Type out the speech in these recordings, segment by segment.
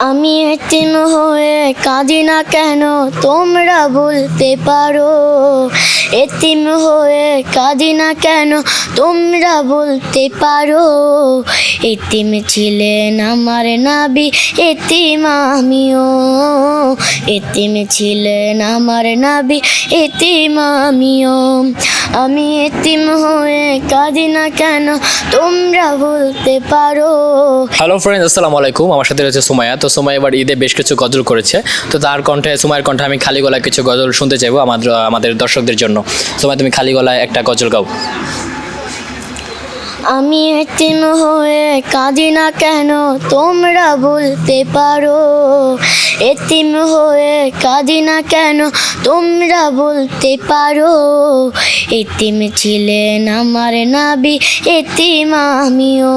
আমি এতিম হয়ে কাঁদি না কেন? তোমরা বলতে পারো। এতিম হয়ে কাঁদি না কেন? তোমরা বলতে পারো। এতিম ছিলেন আমার নাবি এতিম আমিও। এতিম ছিলেন আমার নাবি এতিম আমিও। আমি এতিম হয়ে কাঁদি না কেন? তোমরা বলতে পারো। হ্যালো ফ্রেন্ডস আসসালামু আলাইকুম। আমার সাথে রয়েছে সুমাইয়া। তো সুমাইয়া এবার ঈদে বেশ কিছু গজল করেছে। তো তার কণ্ঠে, সুমাইয়ের কণ্ঠে আমি খালি গলায় কিছু গজল শুনতে চাইব আমাদের আমাদের দর্শকদের জন্য। সুমাই, তুমি খালি গলায় একটা গজল গাও। আমি একদিন হয়ে কাঁদি না কেন? তোমরা বলতে পারো। এতিম হয়ে কাঁদি না কেন? তোমরা বলতে পারো। এতিম ছিলেন আমার নাবি এতিম আমিও।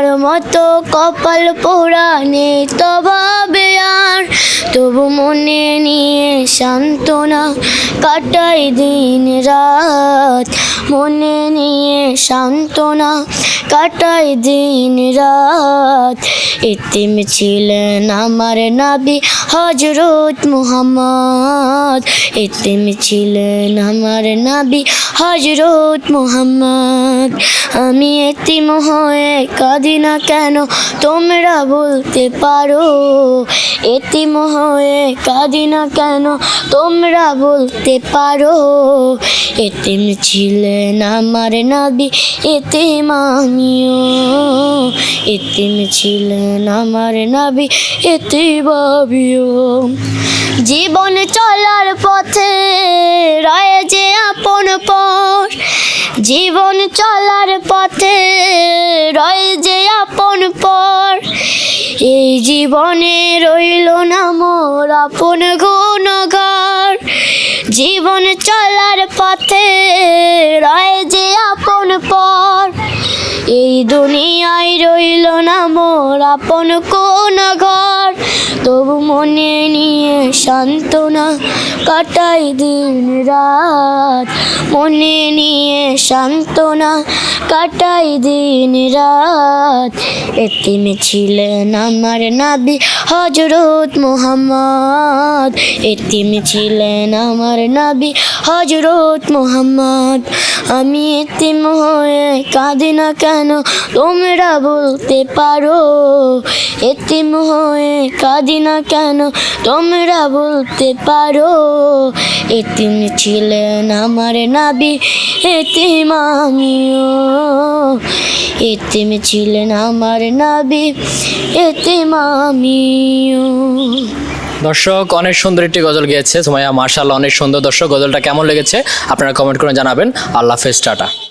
আমার মতো কপাল পোড়ানে তো ভাবে আর তবু মনে নিয়ে সান্ত্বনা কাটাই দিন রাত। মনে নিয়ে সান্ত্বনা কাটাই দিন রাত। এতিম ছিলেন আমার নাবি হজরত মুহাম্মদ। এতিম ছিলেন আমার নাবি হজরত মুহাম্মদ। আমি এতিম হয়ে কাঁদি না কেন তোমরা বলতে পারো? এতিম হয়ে কাঁদি না কেন তোমরা বলতে পারো? এতিম ছিলেন আমার নাবি, এতে আমিও এতিম ছিলেন আমার নাবি, এতে ভাবিও। জীবন চলার পথে রয়ে যে আপন পর জীবন চলার পথে রয়ে যে আপন পর এই জীবনে রইল না মোর আপন গুণঘর জীবন চলার পথে রয়ে যে আপন পর। এই দুনিয়ায় রইল না মোর আপন কোন ঘর। তবু মনে নিয়ে সান্ত্বনা কাটাই দিন রাত, মনে নিয়ে সান্ত্বনা। কাটাই দিন রাত, এতিম ছিলেন আমার নাবি হজরত মোহাম্মদ। এতিম ছিলেন আমার নাবি হজরত মোহাম্মদ। আমি এতিম হয়ে কাঁদি না কেন, তোমরা বলতে পারো। এতিম হয়ে কাঁদি না কেন, তোমরা বলতে পারো। এতিম ছিলেন আমার নাবি এতিম আমিও। এতিম ছিলেন আমার নাবি এতিম আমিও। দর্শক, অনেক সুন্দর একটি গজল গিয়েছে। সময় মার্শাল অনেক সুন্দর। দর্শক, গজলটা কেমন লেগেছে আপনারা কমেন্ট করে জানাবেন। আল্লাহ হাফেজ, টাটা।